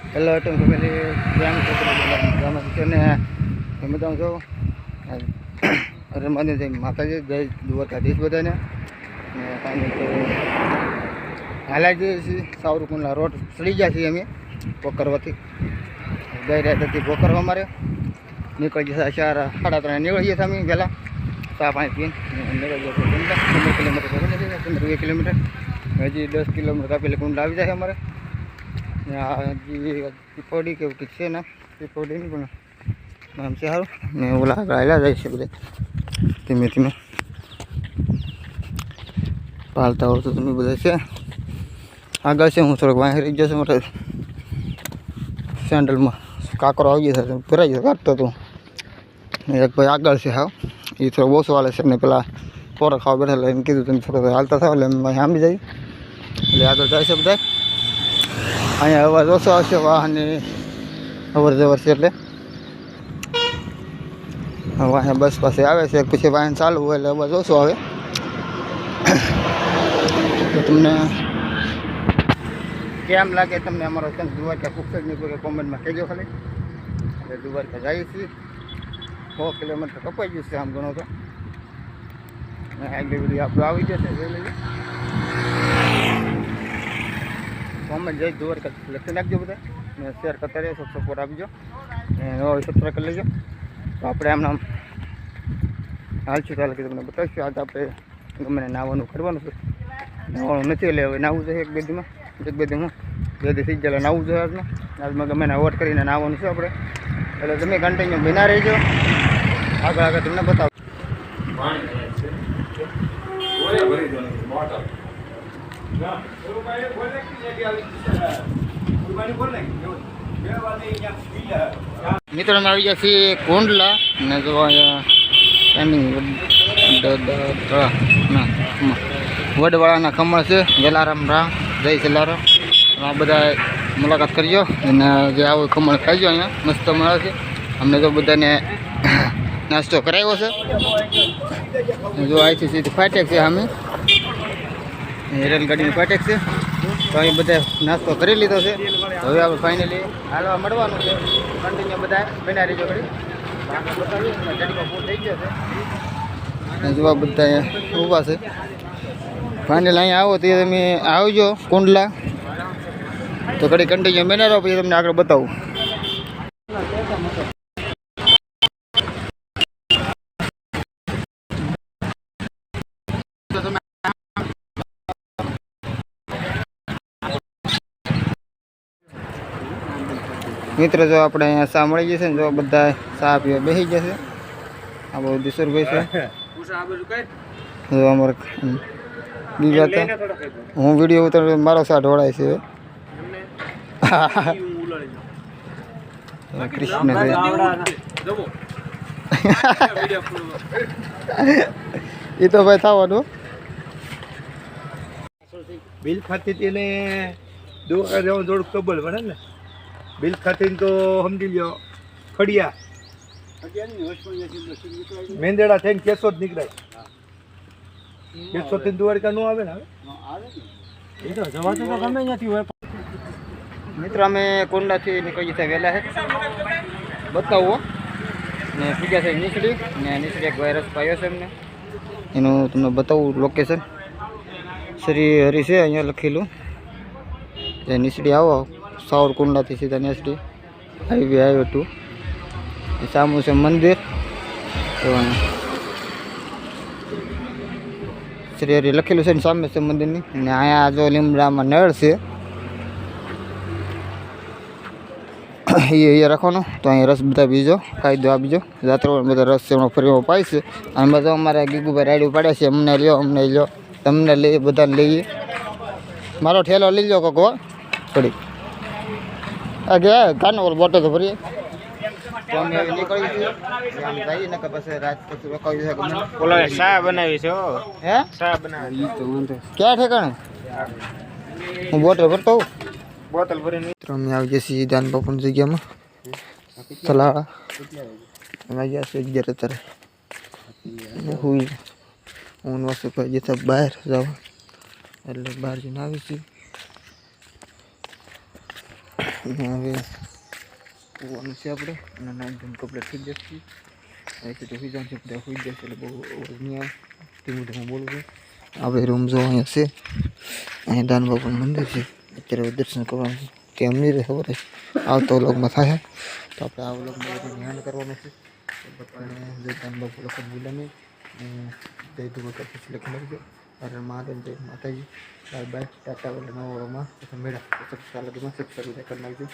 Hello તો family કેમ છો તમે છો ને? એમ તો છો અરે, મને જય માતાજી, જય દ્વારકાધીશ બધાને. હાલા જઈએ છીએ. સાવરકુંડલા રોડ ચડી ગયા છીએ અમે પોકરવાથી ગઈ રહ્યા હતી પોકરવા મારે નીકળી જશે ચાર, સાડા ત્રણ નીકળી જશે અમે પહેલાં. ચા પાણી પીને નીકળી કુંડલા પંદર કિલોમીટર પંદર કિલોમીટર. હજી દસ કિલોમીટર કાપેલી કુંડ આવી જાય અમારે. ને આ હજી પીપોડી કે એવું કંઈક છે ને પીપોડી નહીં પણ નામ છે સારું ને ઓલા આગળ આવેલા જાય છે બધા ધીમે ધીમે પાલતા હોય તો તમે બધા છે આગળ છે હું થોડોક વાંહી રહી જશે મારે સેન્ડલમાં કાકરો આવી જશે ભરાઈ જશે કાઢતો હતો ને એક ભાઈ આગળ છે હાવ એ થોડો ઓછો હાલે છે ને પેલા ખોરાક ખાવા બેઠા એટલે એને કીધું તમે થોડોક હાલતા થાવ એટલે અમે આંબી જાય એટલે આગળ જાય છે બધા અહીંયા અવાજ ઓછો આવશે વાહનની અવર જવર છે એટલે. વાહન બસ પાસે આવે છે, પછી વાહન ચાલુ હોય એટલે અવાજ ઓછો આવે. તો તમને કેમ લાગે તમને અમારો ને દ્વારકા ફૂકસની કોઈ કોમેન્ટમાં કહેજો ખાલી. એટલે દ્વારકા જઈએ છીએ. સો કિલોમીટર કપાઈ ગયું છે, આમ ઘણો તો. આગલી બધી આપણું આવી જશે, જોઈ લઈએ કોમેન્ટ જઈ દ્વારકા લખી નાખજો બધા. ને શેર કરતા રહેજો સપોર્ટ આપજો. ને નવો સબસ્ક્રાઈબ કરી લેજો. તો આપણે એમના હાલશું ચાલે કે તમને બતાવીશું. આજે આપણે ગમે નાવાનું કરવાનું છે. નાવાનું નથી, એટલે હવે નાવું જોઈએ એક બે દીમાં. એક બે દીમાં. બે દી થઈ જાય નાવું જોઈએ આજમાં. આજમાં ગમે અવોર્ડ કરીને નાવાનું છે આપણે. એટલે તમે કન્ટિન્યુ બિના રહેજો. આગળ આગળ તમને બતાવો. મિત્રો અમે આવી ગયા છીએ કુંડલા ને જો વડવાળાના ખમણ છે જલારામ રામ, જય જલારામ. આ બધા મુલાકાત કરજો અને જે આવું ખમણ ખાઈજો અહીંયા, મસ્ત મળે છે. અમને તો બધાને નાસ્તો કરાવ્યો છે. જો આઈથી સીધી ફાટેક છે સામે. રેલગાડીની ફાટેક છે. તો અહીં બધા નાસ્તો કરી લીધો છે. હવે આપણે ફાઇનલી હાલવા મળવાનું છે. કન્ટિન્યુ બધા બના રહીજો જોવા બધા ઊભા છે. ફાઇનલ અહીંયા આવો, તો તમે આવજો, કુંડલા. તો ઘડી કન્ટિન્યુ બનાવો પછી તમને આગળ બતાવું. મિત્રો જો આપણે અહીંયા ચા મળી જશે ને જો બધા ચા પીવા બેસી જશે. આ બહુ દિશુરભાઈ છે. જો અમારે બીજા તો હું વીડિયો ઉતર મારો શા ઢોળાય છે કૃષ્ણ એ તો ભાઈ થવાનું. બિલ ખાતી તેને દોકા દોડ કબલ બને ને. બિલ ખાતી તો સમજી લ્યો ખડિયા મેંદેડા થઈને કેસો જ નીકળાય. કેસો થી દ્વારકા નું આવે ને હવે? એ તો જવાતું તો ગમે ત્યાંથી હોય. મિત્રો અમે કુંડાથી નીકળી જતા વહેલા છે બતાવો. ને પૂજા છે નીકળી ને નીકળી એક વાયરસ પાયો છે એમને. એનું તમને બતાવું લોકેશન શ્રી હરિ છે અહીંયા લખેલું. એ નીચડી આવો. સાવરકુંડલાથી સીધા નીચડી હાઈવે ટુ એ સામું છે મંદિર. જોવાનું શ્રી હરિ લખેલું છે ને સામે છે મંદિરની. અને અહીંયા જો લીમડામાં નળ છે. એ અહીંયા રાખવાનો. તો અહીંયા રસ બધા બીજો, ફાયદો આપજો જાત્રા બધા રસ છે એમાં ફરીમાં પાય છે. અને બધા અમારે ગીગુભાઈ રાયડું પાડે છે, અમને લ્યો અમને લ્યો, તમને લઈએ બધાને લઈએ મારો ઠેલો લઈ લો કોકો પડી. ગયા. કાન ઓલો બોટો તો ભરીએ છીએ ક્યાં ઠેકાણે? હું બોટલ ભરતો બોટલ ભરીને અમે આવી જઈએ છીએ દાન બાપુની જગ્યામાં. સલાળા અમે ગયા છે અગિયાર અત્યારે. હું હું વસ્તુ જતા બહાર જાવ. એટલે બહાર જઈને આવી છીએ. હવે હોવાનું છે આપણે અને નાઇન ધૂમ કમ્પ્લીટ થઈ જશે અહીંથી તો સુઈ જવાનું છે બધા સુઈ જશે એટલે બહુ અવાજ નહીં આવે ધીમું ધીમું બોલું છું આપણે રૂમ જો અહીંયા છે અહીંયા દાન બાપુનું મંદિર છે અત્યારે હવે દર્શન કરવાનું છે કેમ નહીં રહે ખબર છે આવતો વ્લોગમાં થાય તો આપણે આ વ્લોગમાં બધું ધ્યાન કરવાનું છે તો બધાને જય દાન બાપુ લખન ભૂલા નહીં અને જય ધુવકા પછી લખી નાખજો અરે મહાદેવ જય માતાજી બાય બાય ટાટા વાળા નવા મેળા સબસ્ક્રાઈબ કરી નાખજો.